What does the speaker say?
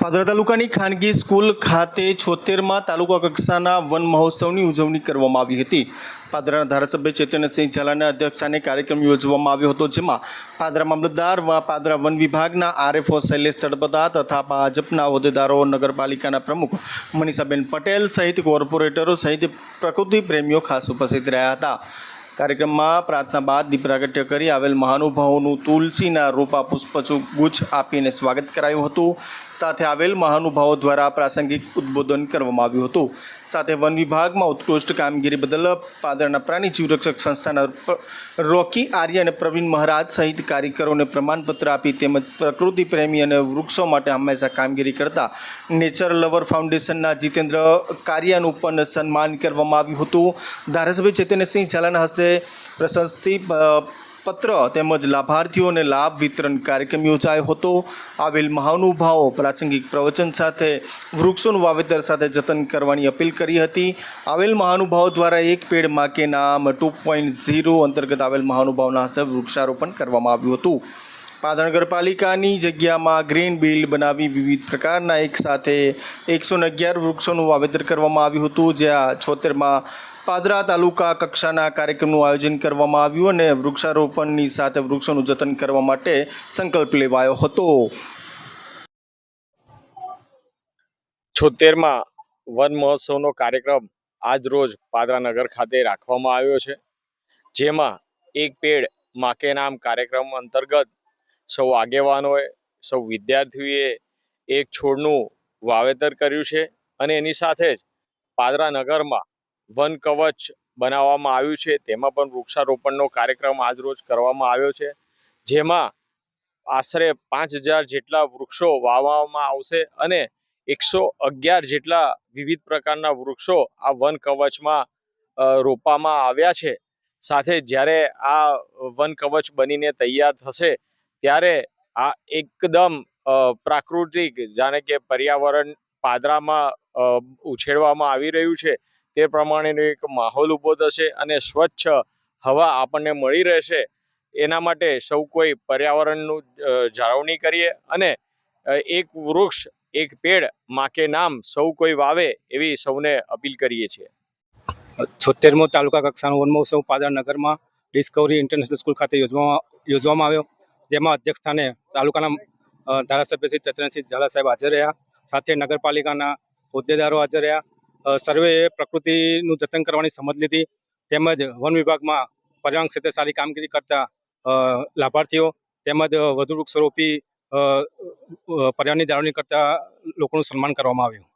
પાદરા તાલુકાની ખાનગી સ્કૂલ ખાતે છોતેરમાં તાલુકા કક્ષાના વન મહોત્સવની ઉજવણી કરવામાં આવી હતી. પાદરાના ધારાસભ્ય ચેતનસિંહ ઝાલાના અધ્યક્ષસ્થાને કાર્યક્રમ યોજવામાં આવ્યો હતો, જેમાં પાદરા મામલતદાર પાદરા વન વિભાગના આરએફઓ શૈલેષ તળપદા તથા ભાજપના હોદ્દેદારો, નગરપાલિકાના પ્રમુખ મનીષાબેન પટેલ સહિત કોર્પોરેટરો સહિત પ્રકૃતિ પ્રેમીઓ ખાસ ઉપસ્થિત રહ્યા હતા. કાર્યક્રમમાં પ્રાર્થના બાદ દીપ કરી આવેલ મહાનુભાવોનું તુલસીના રોપા પુષ્પચુ ગુચ્છ આપીને સ્વાગત કરાયું હતું. સાથે આવેલ મહાનુભાવો દ્વારા પ્રાસંગિક ઉદ્બોધન કરવામાં આવ્યું હતું. સાથે વન વિભાગમાં ઉત્કૃષ્ટ કામગીરી બદલ પાદરના પ્રાણી જીવરક્ષક સંસ્થાના રોકી આર્ય અને પ્રવીણ મહારાજ સહિત કાર્યકરોને પ્રમાણપત્ર આપી તેમજ પ્રકૃતિ પ્રેમી અને વૃક્ષો માટે હંમેશા કામગીરી કરતા નેચર લવર ફાઉન્ડેશનના જીતેન્દ્ર કારિયાનું પણ સન્માન કરવામાં આવ્યું હતું. ધારાસભ્ય ચૈતન્યસિંહ ઝાલાના હસ્તે પ્રશસ્તિ પત્ર તેમજ લાભાર્થીઓને લાભ વિતરણ કાર્યક્રમ યોજાયો હતો. આવેલ મહાનુભાવો પ્રાસંગિક પ્રવચન સાથે, વૃક્ષોનું વાવેતર સાથે જતન કરવાની અપીલ કરી હતી. આવેલ મહાનુભાવો દ્વારા એક પેડમાં કે નામ ટુ પોઈન્ટ ઝીરો અંતર્ગત આવેલ મહાનુભાવના હસ્તે વૃક્ષારોપણ કરવામાં આવ્યું હતું. પાદરા નગરપાલિકાની જગ્યામાં ગ્રીન બિલ્ડ બનાવી વિવિધ પ્રકારના એક સાથે એકસો અગિયાર વૃક્ષોનું વાવેતર કરવામાં આવ્યું હતું, જ્યાં છોતેરમાં પાદરા તાલુકા કક્ષાના કાર્યક્રમનું આયોજન કરવામાં આવ્યું અને વૃક્ષારોપણની સાથે વૃક્ષોનું જતન કરવા માટે સંકલ્પ લેવાયો હતો. છોતેરમાં વન મહોત્સવનો કાર્યક્રમ આજ રોજ પાદરા નગર ખાતે રાખવામાં આવ્યો છે, જેમાં એક પેડ માકે નામ કાર્યક્રમ અંતર્ગત સૌ આગેવાનોએ સૌ વિદ્યાર્થીઓએ એક છોડનું વાવેતર કર્યું છે અને એની સાથે જ પાદરા નગરમાં વન કવચ બનાવવામાં આવ્યું છે. તેમાં પણ વૃક્ષારોપણનો કાર્યક્રમ આજ રોજ કરવામાં આવ્યો છે. જેમાં આશરે પાંચ હજાર જેટલા વૃક્ષો વાવવામાં આવશે અને એકસો અગિયાર જેટલા વિવિધ પ્રકારના વૃક્ષો આ વન કવચમાં રોપવામાં આવ્યા છે. સાથે જ્યારે આ વન કવચ બનીને તૈયાર થશે ત્યારે આ એકદમ પ્રાકૃતિક જાણે કે પર્યાવરણ પાદરામાં ઉછેરવામાં આવી રહ્યું છે. તે પ્રમાણેનો એક માહોલ ઊભો થશે અને સ્વચ્છ હવા આપણને મળી રહેશે. એના માટે સૌ કોઈ પર્યાવરણનું જાળવણી કરીએ અને એક વૃક્ષ, એક પેડમાં કે નામ સૌ કોઈ વાવે એવી સૌને અપીલ કરીએ છીએ. છોતેરમો તાલુકા કક્ષાનો વન મહોત્સવ પાદરા નગરમાં ડિસ્કવરી ઇન્ટરનેશનલ સ્કૂલ ખાતે યોજવામાં યોજવામાં આવ્યો. જેમાં અધ્યક્ષ સ્થાને તાલુકાના ધારાસભ્ય શ્રી ચતરનસિંહ ઝાલા સાહેબ હાજર રહ્યા. સાથે નગરપાલિકાના હોદ્દેદારો હાજર રહ્યા. સર્વેએ પ્રકૃતિનું જતન કરવાની સમજ લીધી. તેમજ વન વિભાગમાં પર્યાવરણ ક્ષેત્રે સારી કામગીરી કરતા લાભાર્થીઓ તેમજ વધુ વૃક્ષ રોપી પર્યાવરણની જાળવણી કરતા લોકોનું સન્માન કરવામાં આવ્યું.